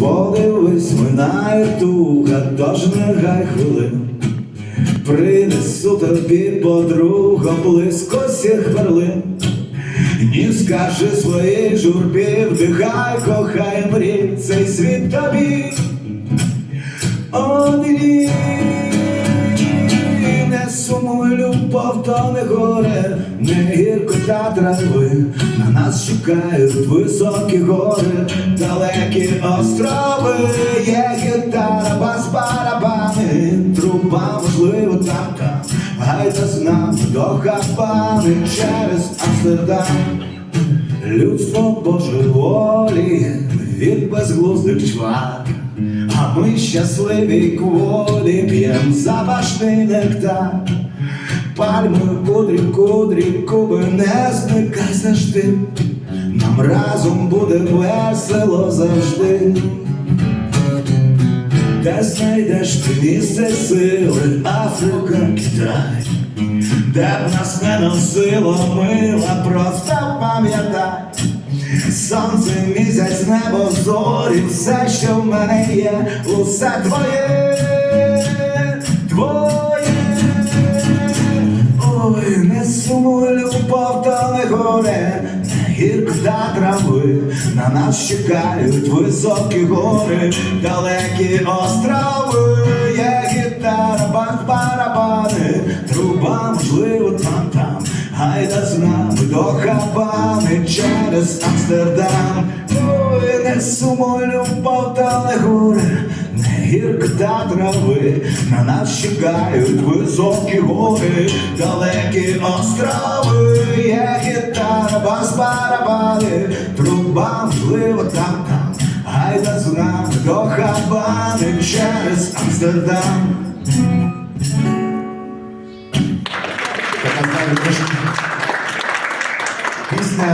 Подивись, минає туга, тож не гай хвилин. Принесу тобі подруга близько сіх хвилин. Ні скажи своїй журбі, вдихай, кохай, мрій, цей світ тобі. Сумуй, то не горе, не гірко та трави. На нас чекають високі гори, далекі острови, є гітара, бас, барабани, труба, можливо, там. Гайда з нами до Хапани через Амстердам. Людство божеволі від безглуздих чвар, а ми щасливі кволі п'єм запашний нектар. Пальми, кудрі, кудрі, куби, не зникай завжди. Нам разом буде весело завжди. Де знайдеш ти місце сили, Африка, Китай, де б нас не носило мила, просто пам'ятай. Сонце, місяць, небо, зорі, все, що в мене є, усе твоє, твоє. Не сумуй, та не горе, не гірко та трави, на нас чекають високі гори, далекі острови, є гітара, бас, барабани, труба, можливо, там там, гайда з нами до Хабани через Амстердам. Ой, не сумуй, любов, та не горе, трави, на нас чекають високі гори, далекі острови, є гітара, бас, барабани, труба, можливо, там там, гайда з нами до Хабани через Амстердам. Пісня